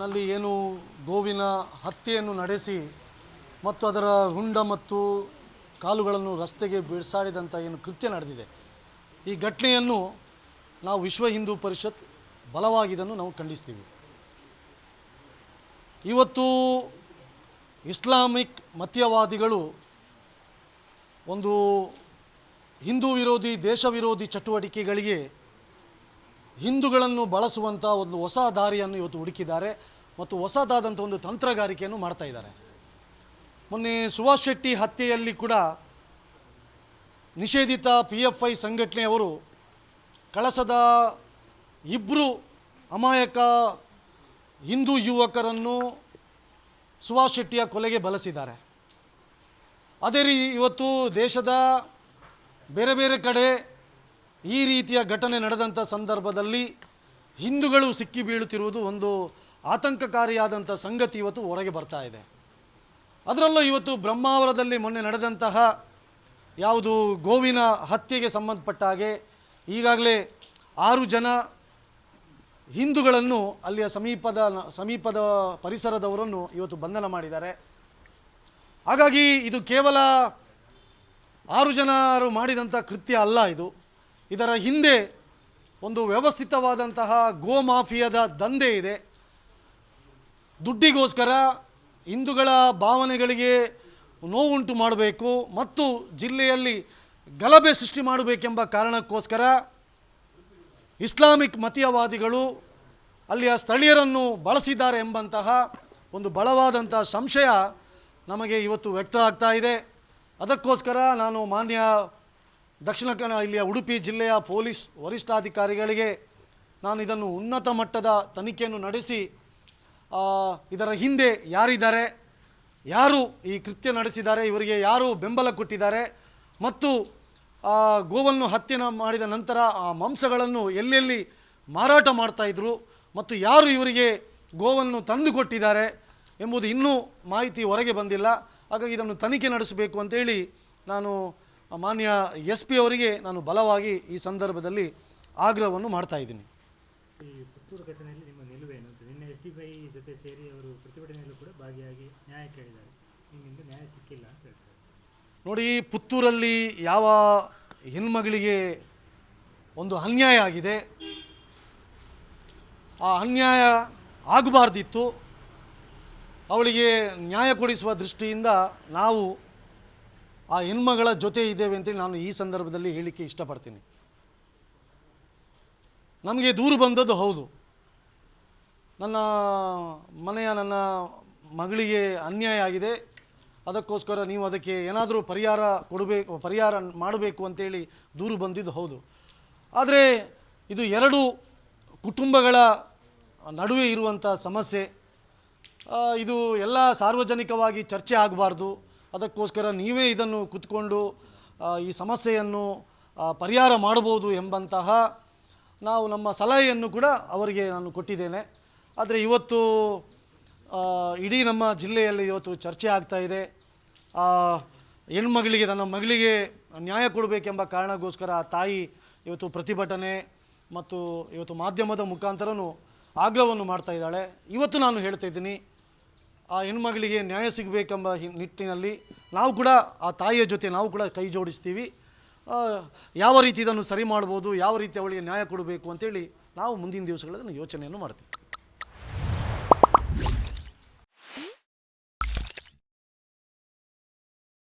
ನಲ್ಲಿ ಏನು ಗೋವಿನ ಹತ್ಯೆಯನ್ನು ನಡೆಸಿ ಮತ್ತು ಅದರ ಹುಂಡ ಮತ್ತು ಕಾಲುಗಳನ್ನು ರಸ್ತೆಗೆ ಬಿಡಿಸಾಡಿದಂಥ ಏನು ಕೃತ್ಯ ನಡೆದಿದೆ. ಈ ಘಟನೆಯನ್ನು ನಾವು ವಿಶ್ವ ಹಿಂದೂ ಪರಿಷತ್ ಬಲವಾಗಿ ಇದನ್ನು ನಾವು ಖಂಡಿಸ್ತೀವಿ. ಇವತ್ತು ಇಸ್ಲಾಮಿಕ್ ಮತೀಯವಾದಿಗಳು ಒಂದು ಹಿಂದೂ ವಿರೋಧಿ, ದೇಶ ವಿರೋಧಿ ಚಟುವಟಿಕೆಗಳಿಗೆ ಹಿಂದೂಗಳನ್ನು ಬಳಸುವಂಥ ಒಂದು ಹೊಸ ದಾರಿಯನ್ನು ಇವತ್ತು ಹುಡುಕಿದ್ದಾರೆ ಮತ್ತು ಹೊಸದಾದಂಥ ಒಂದು ತಂತ್ರಗಾರಿಕೆಯನ್ನು ಮಾಡ್ತಾ ಇದ್ದಾರೆ. ಮೊನ್ನೆ ಸುಭಾಷ್ ಶೆಟ್ಟಿ ಹತ್ಯೆಯಲ್ಲಿ ಕೂಡ ನಿಷೇಧಿತ ಪಿ ಎಫ್ ಐ ಸಂಘಟನೆಯವರು ಕಳಸದ ಇಬ್ಬರು ಅಮಾಯಕ ಹಿಂದೂ ಯುವಕರನ್ನು ಸುಭಾಷ್ ಶೆಟ್ಟಿಯ ಕೊಲೆಗೆ ಬಳಸಿದ್ದಾರೆ ಅದೇ ರೀ ಇವತ್ತು ದೇಶದ ಬೇರೆ ಬೇರೆ ಕಡೆ ಈ ರೀತಿಯ ಘಟನೆ ನಡೆದಂಥ ಸಂದರ್ಭದಲ್ಲಿ ಹಿಂದೂಗಳು ಸಿಕ್ಕಿ ಬೀಳುತ್ತಿರುವುದು ಒಂದು ಆತಂಕಕಾರಿಯಾದಂಥ ಸಂಗತಿ ಇವತ್ತು ಹೊರಗೆ ಬರ್ತಾ ಇದೆ. ಅದರಲ್ಲೂ ಇವತ್ತು ಬ್ರಹ್ಮಾವರದಲ್ಲಿ ಮೊನ್ನೆ ನಡೆದಂತಹ ಯಾವುದು ಗೋವಿನ ಹತ್ಯೆಗೆ ಸಂಬಂಧಪಟ್ಟ ಹಾಗೆ ಈಗಾಗಲೇ ಆರು ಜನ ಹಿಂದೂಗಳನ್ನು ಅಲ್ಲಿಯ ಸಮೀಪದ ಸಮೀಪದ ಪರಿಸರದವರನ್ನು ಇವತ್ತು ಬಂಧನ ಮಾಡಿದ್ದಾರೆ. ಹಾಗಾಗಿ ಇದು ಕೇವಲ ಆರು ಜನರು ಮಾಡಿದಂಥ ಕೃತ್ಯ ಅಲ್ಲ ಇದು. ಇದರ ಹಿಂದೆ ಒಂದು ವ್ಯವಸ್ಥಿತವಾದಂತಹ ಗೋ ಮಾಫಿಯಾದ ದಂಧೆ ಇದೆ. ದುಡ್ಡಿಗೋಸ್ಕರ ಹಿಂದೂಗಳ ಭಾವನೆಗಳಿಗೆ ನೋವುಂಟು ಮಾಡಬೇಕು ಮತ್ತು ಜಿಲ್ಲೆಯಲ್ಲಿ ಗಲಭೆ ಸೃಷ್ಟಿ ಮಾಡಬೇಕೆಂಬ ಕಾರಣಕ್ಕೋಸ್ಕರ ಇಸ್ಲಾಮಿಕ್ ಮತೀಯವಾದಿಗಳು ಅಲ್ಲಿಯ ಸ್ಥಳೀಯರನ್ನು ಬಳಸಿದ್ದಾರೆ ಎಂಬಂತಹ ಒಂದು ಬಲವಾದಂಥ ಸಂಶಯ ನಮಗೆ ಇವತ್ತು ವ್ಯಕ್ತ ಆಗ್ತಾ ಇದೆ. ಅದಕ್ಕೋಸ್ಕರ ನಾನು ಮಾನ್ಯ ದಕ್ಷಿಣ ಕನ್ನಡ ಇಲ್ಲಿಯ ಉಡುಪಿ ಜಿಲ್ಲೆಯ ಪೊಲೀಸ್ ವರಿಷ್ಠಾಧಿಕಾರಿಗಳಿಗೆ ನಾನು ಇದನ್ನು ಉನ್ನತ ಮಟ್ಟದ ತನಿಖೆಯನ್ನು ನಡೆಸಿ ಇದರ ಹಿಂದೆ ಯಾರಿದ್ದಾರೆ, ಯಾರು ಈ ಕೃತ್ಯ ನಡೆಸಿದ್ದಾರೆ, ಇವರಿಗೆ ಯಾರು ಬೆಂಬಲ ಕೊಟ್ಟಿದ್ದಾರೆ ಮತ್ತು ಗೋವನ್ನು ಹತ್ಯೆ ಮಾಡಿದ ನಂತರ ಆ ಮಾಂಸಗಳನ್ನು ಎಲ್ಲೆಲ್ಲಿ ಮಾರಾಟ ಮಾಡ್ತಾಯಿದ್ರು ಮತ್ತು ಯಾರು ಇವರಿಗೆ ಗೋವನ್ನು ತಂದು ಕೊಟ್ಟಿದ್ದಾರೆ ಎಂಬುದು ಇನ್ನೂ ಮಾಹಿತಿ ಹೊರಗೆ ಬಂದಿಲ್ಲ. ಹಾಗಾಗಿ ಇದನ್ನು ತನಿಖೆ ನಡೆಸಬೇಕು ಅಂತೇಳಿ ನಾನು ಮಾನ್ಯ ಎಸ್ ಪಿ ಅವರಿಗೆ ನಾನು ಬಲವಾಗಿ ಈ ಸಂದರ್ಭದಲ್ಲಿ ಆಗ್ರಹವನ್ನು ಮಾಡ್ತಾ ಇದ್ದೀನಿ. ನೋಡಿ ಪುತ್ತೂರಲ್ಲಿ ಯಾವ ಹೆಣ್ಮಗಳಿಗೆ ಒಂದು ಅನ್ಯಾಯ ಆಗಿದೆ ಆ ಅನ್ಯಾಯ ಆಗಬಾರ್ದಿತ್ತು ಅವಳಿಗೆ ನ್ಯಾಯ ಕೊಡಿಸುವ ದೃಷ್ಟಿಯಿಂದ ನಾವು ಆ ಹೆಣ್ಮಗಳ ಜೊತೆ ಇದ್ದೇವೆ ಅಂತೇಳಿ ನಾನು ಈ ಸಂದರ್ಭದಲ್ಲಿ ಹೇಳಿಕ್ಕೆ ಇಷ್ಟಪಡ್ತೀನಿ. ನಮಗೆ ದೂರು ಬಂದದ್ದು ಹೌದು. ನನ್ನ ಮನೆಯ ನನ್ನ ಮಗಳಿಗೆ ಅನ್ಯಾಯ ಆಗಿದೆ. ಅದಕ್ಕೋಸ್ಕರ ನೀವು ಅದಕ್ಕೆ ಏನಾದರೂ ಪರಿಹಾರ ಕೊಡಬೇಕು ಪರಿಹಾರ ಮಾಡಬೇಕು ಅಂತೇಳಿ ದೂರು ಬಂದಿದ್ದು ಹೌದು. ಆದರೆ ಇದು ಎರಡು ಕುಟುಂಬಗಳ ನಡುವೆ ಇರುವಂಥ ಸಮಸ್ಯೆ. ಇದು ಎಲ್ಲ ಸಾರ್ವಜನಿಕವಾಗಿ ಚರ್ಚೆ ಆಗಬಾರ್ದು. ಅದಕ್ಕೋಸ್ಕರ ನೀವೇ ಇದನ್ನು ಕುತ್ಕೊಂಡು ಈ ಸಮಸ್ಯೆಯನ್ನು ಪರಿಹಾರ ಮಾಡಬಹುದು ಎಂಬಂತಹ ನಾವು ನಮ್ಮ ಸಲಹೆಯನ್ನು ಕೂಡ ಅವರಿಗೆ ನಾನು ಕೊಟ್ಟಿದ್ದೇನೆ. ಆದರೆ ಇವತ್ತು ಇಡೀ ನಮ್ಮ ಜಿಲ್ಲೆಯಲ್ಲಿ ಇವತ್ತು ಚರ್ಚೆ ಆಗ್ತಾ ಇದೆ. ಹೆಣ್ಮಗಳಿಗೆ ನನ್ನ ಮಗಳಿಗೆ ನ್ಯಾಯ ಕೊಡಬೇಕೆಂಬ ಕಾರಣಕ್ಕೋಸ್ಕರ ಆ ತಾಯಿ ಇವತ್ತು ಪ್ರತಿಭಟನೆ ಮತ್ತು ಇವತ್ತು ಮಾಧ್ಯಮದ ಮುಖಾಂತರನೂ ಆಗ್ರಹವನ್ನು ಮಾಡ್ತಾ ಇದ್ದಾಳೆ. ಇವತ್ತು ನಾನು ಹೇಳ್ತಾ ಇದ್ದೀನಿ ಆ ಹೆಣ್ಮಗಳಿಗೆ ನ್ಯಾಯ ಸಿಗಬೇಕೆಂಬ ನಿಟ್ಟಿನಲ್ಲಿ ನಾವು ಕೂಡ ಆ ತಾಯಿಯ ಜೊತೆ ನಾವು ಕೂಡ ಕೈ ಜೋಡಿಸ್ತೀವಿ. ಯಾವ ರೀತಿ ಇದನ್ನು ಸರಿ ಮಾಡ್ಬೋದು, ಯಾವ ರೀತಿ ಅವಳಿಗೆ ನ್ಯಾಯ ಕೊಡಬೇಕು ಅಂತೇಳಿ ನಾವು ಮುಂದಿನ ದಿವಸಗಳಲ್ಲಿ ಯೋಚನೆಯನ್ನು ಮಾಡ್ತೀವಿ.